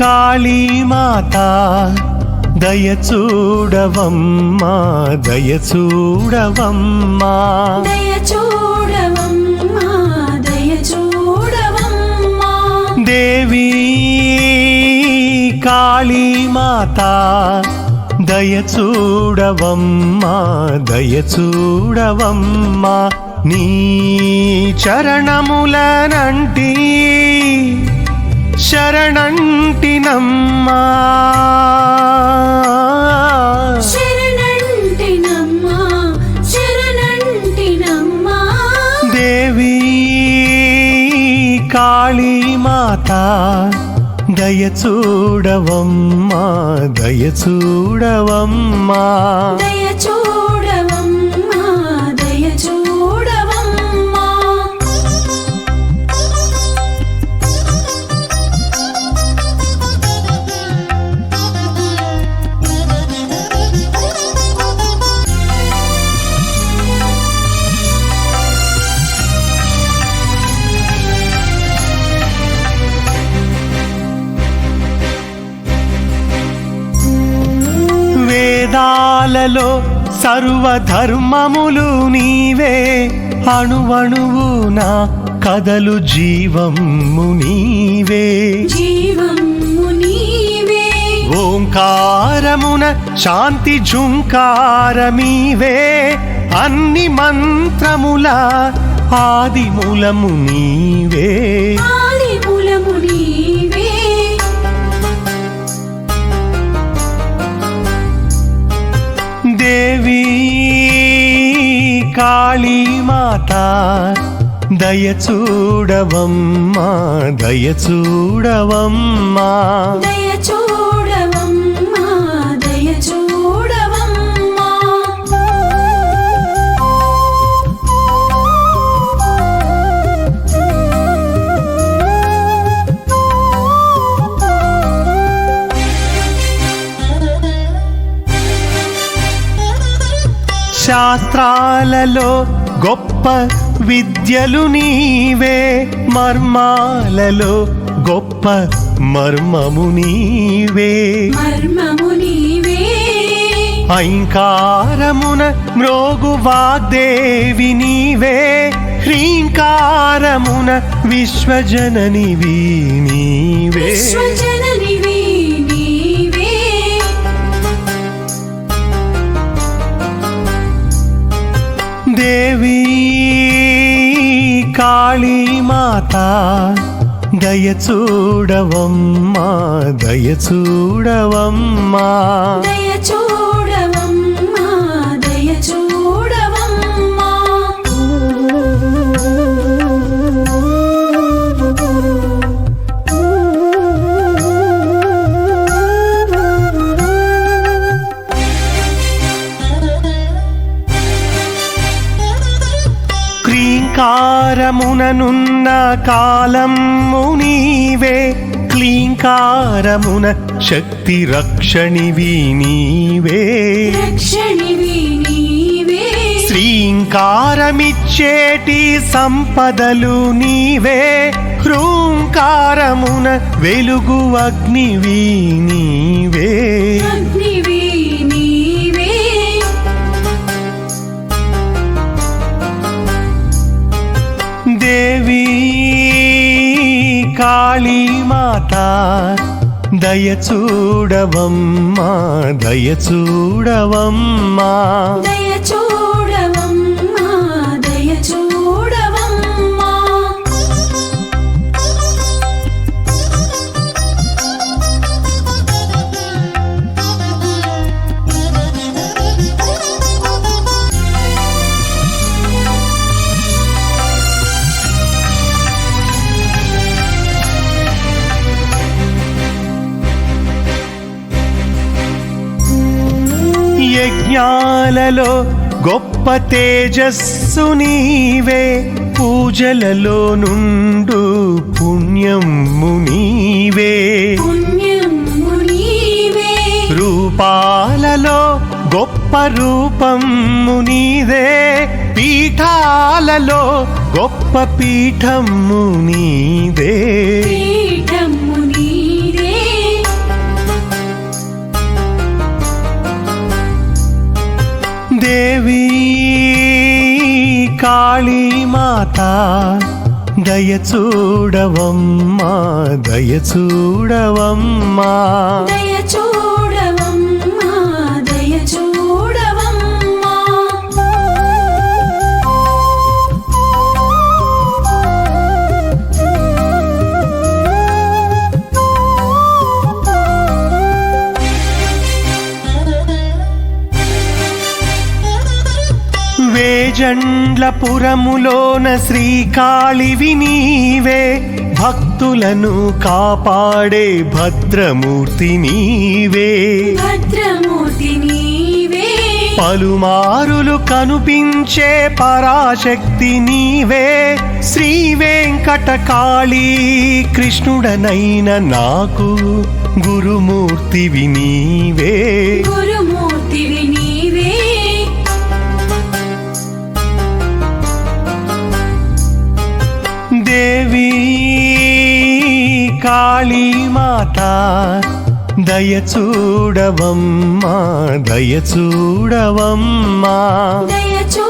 కాళీమాత దయ చూడవమ్మా దయ చూడవమ్మా దయ చూడవమ్మా దయ చూడవమ్మా దేవి కాళీమాత దయ చూడవమ్మా దయ చూడవమ్మా నీ చరణములనంటి శరణంటినమ్మా. దేవి కాళీమాత దయ చూడవమ్మా దయ వేదాలలో సర్వధర్మములు నీవే. అణువణువున కదలు జీవము నీవే. జీవము నీవే. ఓంకారమున శాంతి జుంకారమీవే అన్ని మంత్రముల ఆదిమూలము నీవే. కాళీమాత దయ చూడవమ్మా దయ శాస్త్రాలలో గొప్ప విద్యలు నీవే మర్మాలలో గొప్ప మర్మము నీవే. ఐంకారమున మ్రోగు వాగ్దేవి నీవే హ్రీంకారమున విశ్వజననివి నీవే. దేవి కాళీమాత దయ చూడవమ్మా దయ చూడవమ్మా క్లీంకారముననున్న కాలము నీవే క్లీంకారమున శక్తి రక్షణివి నీవే. శ్రీంకారమిచ్చేటి సంపదలు నీవే హ్రూంకారమున వెలుగు అగ్నివి నీవే. కాళీమాత దయ చూడవమ్మా యజ్ఞాలలో గొప్ప తేజస్సు నీవే. పూజలలో నుండు పుణ్యము నీవే. రూపాలలో గొప్ప రూపము నీదే పీఠాలలో గొప్ప పీఠము నీదే దేవి కాళీ మాత దయచూడవమ్మా దయచూడవమ్మా. దయచూ వేజండ్లపురములోన శ్రీకాళివి నీవే. భక్తులను కాపాడే భద్రమూర్తి నీవే. భద్రమూర్తి నీవే. పలుమారులు కనుపించే పరాశక్తి నీవే. శ్రీ వెంకటకాళీ కృష్ణుడనైన నాకు గురుమూర్తివి నీవే. గురుమూర్తివి దేవి కాళీమాత దయ చూడవమ్మా దయ చూడవమ్మా దయ చూడవమ్మా